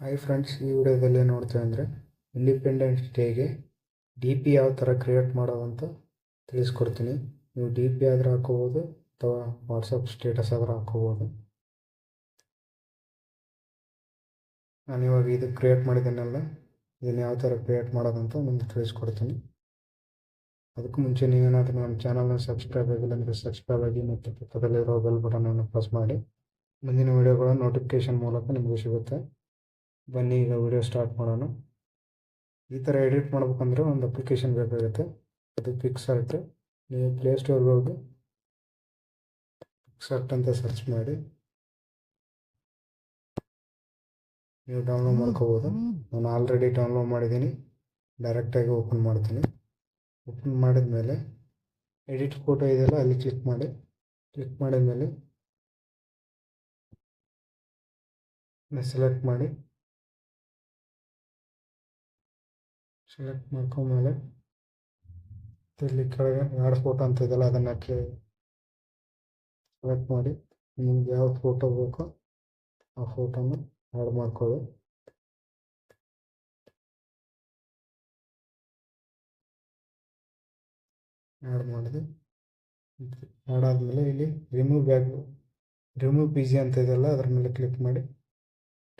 Hi friends ಈ ವಿಡಿಯೋದಲ್ಲಿ ನೋಡ್ತೇವೆ ಅಂದರೆ ಇಂಡಿಪೆಂಡೆನ್ಸ್ ಡೇಗೆ ಡಿ ಪಿ ಯಾವ ಥರ ಕ್ರಿಯೇಟ್ ಮಾಡೋದಂತ ತಿಳಿಸ್ಕೊಡ್ತೀನಿ. ನೀವು ಡಿ ಪಿ ಆದರೂ ಹಾಕೋಬೋದು ಅಥವಾ ವಾಟ್ಸಪ್ ಸ್ಟೇಟಸ್ ಆದರೂ ಹಾಕೋಬೋದು ನಾನು ಇವಾಗ ಇದು ಕ್ರಿಯೇಟ್ ಮಾಡಿದ್ದೀನಲ್ಲ, ಇದನ್ನು ಯಾವ ಥರ ಕ್ರಿಯೇಟ್ ಮಾಡೋದಂತ ನಿಮ್ಗೆ ತಿಳಿಸ್ಕೊಡ್ತೀನಿ. ಅದಕ್ಕೂ ಮುಂಚೆ ನೀವೇನಾದರೂ ನಮ್ಮ ಚಾನಲ್ನ ಸಬ್ಸ್ಕ್ರೈಬ್ ಆಗಿಲ್ಲ ಅಂದರೆ ಸಬ್ಸ್ಕ್ರೈಬ್ ಆಗಿ ಮತ್ತು ಪಕ್ಕದಲ್ಲಿರೋ ಬೆಲ್ ಬಟನನ್ನು ಪ್ರೆಸ್ ಮಾಡಿ. ಮುಂದಿನ ವೀಡಿಯೋಗಳ ನೋಟಿಫಿಕೇಷನ್ ಮೂಲಕ ನಿಮಗೆ ಸಿಗುತ್ತೆ. ಬನ್ನಿ, ಈಗ ವಿಡಿಯೋ ಸ್ಟಾರ್ಟ್ ಮಾಡೋಣ. ಈ ಥರ ಎಡಿಟ್ ಮಾಡ್ಬೇಕಂದ್ರೆ ಒಂದು ಅಪ್ಲಿಕೇಶನ್ ಬೇಕಾಗುತ್ತೆ. ಅದು ಪಿಕ್ಸರ್ಟ್ ನೀವು ಪ್ಲೇಸ್ಟೋರ್ಗೆ ಹೋಗಿ ಪಿಕ್ಸರ್ಟ್ ಅಂತ ಸರ್ಚ್ ಮಾಡಿ. ನೀವು ಡೌನ್ಲೋಡ್ ಮಾಡ್ಕೋಬೋದು. ನಾನು ಆಲ್ರೆಡಿ ಡೌನ್ಲೋಡ್ ಮಾಡಿದ್ದೀನಿ. ಡೈರೆಕ್ಟಾಗಿ ಓಪನ್ ಮಾಡ್ತೀನಿ. ಓಪನ್ ಮಾಡಿದ ಮೇಲೆ ಎಡಿಟ್ ಫೋಟೋ ಇದೆಯಲ್ಲ, ಅಲ್ಲಿ ಕ್ಲಿಕ್ ಮಾಡಿ. ಕ್ಲಿಕ್ ಮಾಡಿದ ಮೇಲೆ ಸೆಲೆಕ್ಟ್ ಮಾಡಿ. ಸೆಲೆಕ್ಟ್ ಮಾಡ್ಕೊಂಡ್ಮೇಲೆ ಇಲ್ಲಿ ಕೆಳಗೆ ಎರಡು ಫೋಟೋ ಅಂತ ಇದೆಯಲ್ಲ, ಅದನ್ನು ಸೆಲೆಕ್ಟ್ ಮಾಡಿ. ನಿಮ್ಗೆ ಯಾವ ಫೋಟೋ ಬೇಕೋ ಆ ಫೋಟೋನ ಆ್ಯಡ್ ಮಾಡ್ಕೊಳ್ಳಿ. ಆ್ಯಡ್ ಮಾಡಿದೆ. ಆ್ಯಡ್ ಆದಮೇಲೆ ಇಲ್ಲಿ remove bag remove P G ಅಂತ ಇದೆಯಲ್ಲ, ಅದ್ರ ಮೇಲೆ ಕ್ಲಿಕ್ ಮಾಡಿ.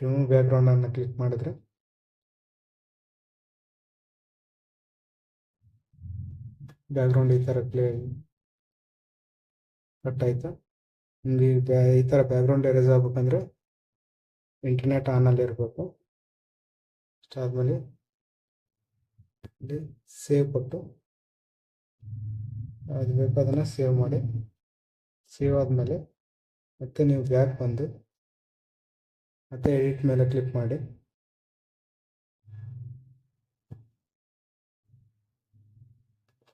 ರಿಮೂವ್ ಬ್ಯಾಕ್ಗ್ರೌಂಡನ್ನು ಕ್ಲಿಕ್ ಮಾಡಿದರೆ ಬ್ಯಾಕ್ಗ್ರೌಂಡ್ ಈ ಥರ ಪ್ಲೇ ಕಟ್ ಆಯಿತು? ನಿಮಗೆ ಈ ಥರ ಬ್ಯಾಕ್ಗ್ರೌಂಡ್ ಎರೇಸ್ ಆಗ್ಬೇಕಂದ್ರೆ ಇಂಟರ್ನೆಟ್ ಆನಲ್ಲಿ ಇರಬೇಕು. ಅಷ್ಟಾದಮೇಲೆ ಇಲ್ಲಿ ಸೇವ್ ಕೊಟ್ಟು ಅದು ಬೇಕು ಅದನ್ನು ಸೇವ್ ಮಾಡಿ. ಸೇವ್ ಆದಮೇಲೆ ಮತ್ತೆ ನೀವು ಬ್ಯಾಕ್ ಬಂದು ಮತ್ತೆ ಎಡಿಟ್ ಮೇಲೆ ಕ್ಲಿಕ್ ಮಾಡಿ.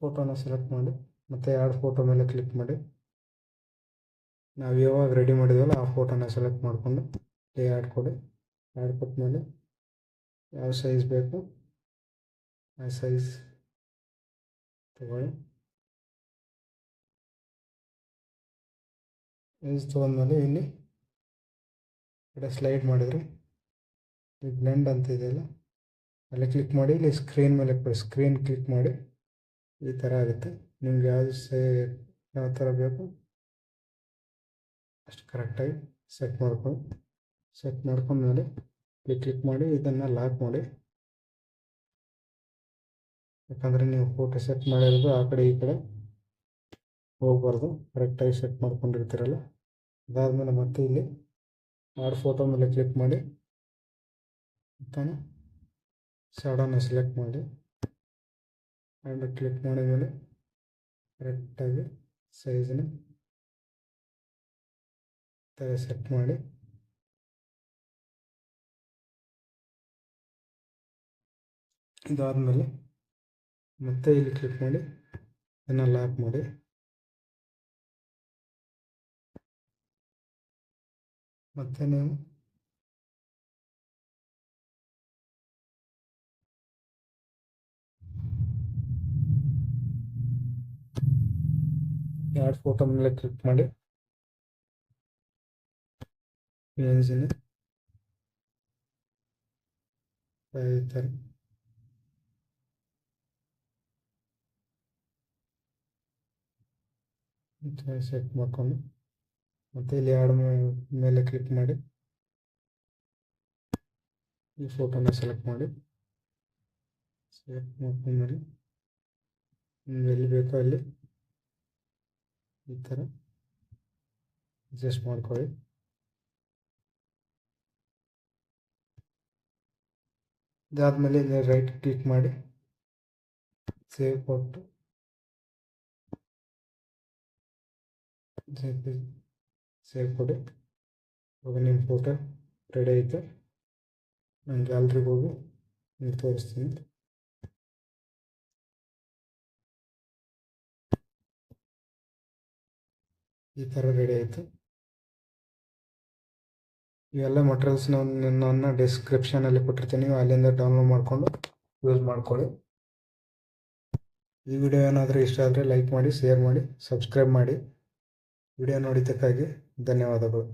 ಫೋಟೋನ ಸೆಲೆಕ್ಟ್ ಮಾಡಿ, ಮತ್ತೆ ಎರಡು ಫೋಟೋ ಮೇಲೆ ಕ್ಲಿಕ್ ಮಾಡಿ. ನಾವು ಯಾವಾಗ ರೆಡಿ ಮಾಡಿದ್ವಲ್ಲ ಆ ಫೋಟೋನ ಸೆಲೆಕ್ಟ್ ಮಾಡಿಕೊಂಡು ಆ್ಯಡ್ ಕೊಡಿ. ಆ್ಯಡ್ ಕೊಟ್ಟ ಮೇಲೆ ಯಾವ ಸೈಜ್ ಬೇಕು ಆ ಸೈಜ್ ತಗೊಳ್ಳಿ. ಸೈಜ್ ತೊಗೊಂಡ್ಮೇಲೆ ಇಲ್ಲಿ ಕಡೆ ಸ್ಲೈಡ್ ಮಾಡಿದರೆ ಇಲ್ಲಿ ಬ್ಲೆಂಡ್ ಅಂತ ಇದೆಯಲ್ಲ, ಅಲ್ಲಿ ಕ್ಲಿಕ್ ಮಾಡಿ, ಇಲ್ಲಿ ಸ್ಕ್ರೀನ್ ಮೇಲೆ ಸ್ಕ್ರೀನ್ ಕ್ಲಿಕ್ ಮಾಡಿ. ಈ ಥರ ಆಗುತ್ತೆ. ನಿಮ್ಗೆ ಯಾವುದು ಸೇ, ಯಾವ ಥರ ಬೇಕು, ಅಷ್ಟು ಕರೆಕ್ಟಾಗಿ ಸೆಟ್ ಮಾಡ್ಕೊಂಡು ಸೆಟ್ ಮಾಡ್ಕೊಂಡ್ಮೇಲೆ ಇಲ್ಲಿ ಕ್ಲಿಕ್ ಮಾಡಿ ಇದನ್ನು ಲಾಕ್ ಮಾಡಿ. ಯಾಕಂದರೆ ನೀವು ಫೋಟೋ ಸೆಟ್ ಮಾಡಿರೋದು ಆ ಕಡೆ ಈ ಕಡೆ ಹೋಗ್ಬಾರ್ದು. ಕರೆಕ್ಟಾಗಿ ಸೆಟ್ ಮಾಡ್ಕೊಂಡಿರ್ತೀರಲ್ಲ. ಅದಾದಮೇಲೆ ಮತ್ತೆ ಇಲ್ಲಿ ಆಡ್ ಫೋಟೋ ಮೇಲೆ ಕ್ಲಿಕ್ ಮಾಡಿ ತಾನೆ ಶಾಡೋನ ಸೆಲೆಕ್ಟ್ ಮಾಡಿ. ಆ್ಯಂಡ್ ಕ್ಲಿಕ್ ಮಾಡಿದ ಮೇಲೆ ಕರೆಕ್ಟಾಗಿ ಸೈಜನ್ನ ಥರ ಸೆಟ್ ಮಾಡಿ ಇದಾದಮೇಲೆ ಮತ್ತೆ ಇಲ್ಲಿ ಕ್ಲಿಕ್ ಮಾಡಿ ಇದನ್ನು ಲಾಕ್ ಮಾಡಿ ಮತ್ತೆ ನೀವು ಎರಡು ಫೋಟೋ ಮೇಲೆ ಕ್ಲಿಕ್ ಮಾಡಿ. ಥರ ಸೆಟ್ ಮಾಡ್ಕೊಂಡು. ಮತ್ತೆ ಇಲ್ಲಿ ಎರಡು ಮೇಲೆ ಕ್ಲಿಕ್ ಮಾಡಿ. ಈ ಫೋಟೋನ ಸೆಲೆಕ್ಟ್ ಮಾಡಿ. ಸೆಲೆಕ್ಟ್ ಮಾಡ್ಕೊಂಡ್ಮೇಲೆ ನಿಮ್ಗೆ ಎಲ್ಲಿ ಬೇಕೋ ಅಲ್ಲಿ ಈ ಥರ ಅಡ್ಜಸ್ಟ್ ಮಾಡ್ಕೊಳ್ಳಿ ಇದಾದಮೇಲೆ ಇಲ್ಲಿ ರೈಟ್ ಕ್ಲಿಕ್ ಮಾಡಿ ಸೇವ್ ಕೊಟ್ಟು ಸೇವ್ ಕೊಡಿ ಇವಾಗ ನಿಮ್ಮ ಫೋಟೋ ರೆಡಿ ಆಯಿತು ನಾನು ಗ್ಯಾಲ್ರಿಗೆ ಹೋಗಿ ನಿಮ್ಗೆ ತೋರಿಸ್ತೀನಿ ಈ ಥರ ರೆಡಿ ಆಯಿತು ಇವೆಲ್ಲ ಮಟೀರಿಯಲ್ಸ್ನ ನನ್ನ ಡಿಸ್ಕ್ರಿಪ್ಷನಲ್ಲಿ ಕೊಟ್ಟಿರ್ತೀನಿ. ನೀವು ಅಲ್ಲಿಂದ ಡೌನ್ಲೋಡ್ ಮಾಡಿಕೊಂಡು ಯೂಸ್ ಮಾಡ್ಕೊಳ್ಳಿ. ಈ ವಿಡಿಯೋ ಏನಾದರೂ ಇಷ್ಟ ಆದರೆ ಲೈಕ್ ಮಾಡಿ ಶೇರ್ ಮಾಡಿ ಸಬ್ಸ್ಕ್ರೈಬ್ ಮಾಡಿ. ವಿಡಿಯೋ ನೋಡಿದ್ದಕ್ಕಾಗಿ ಧನ್ಯವಾದಗಳು.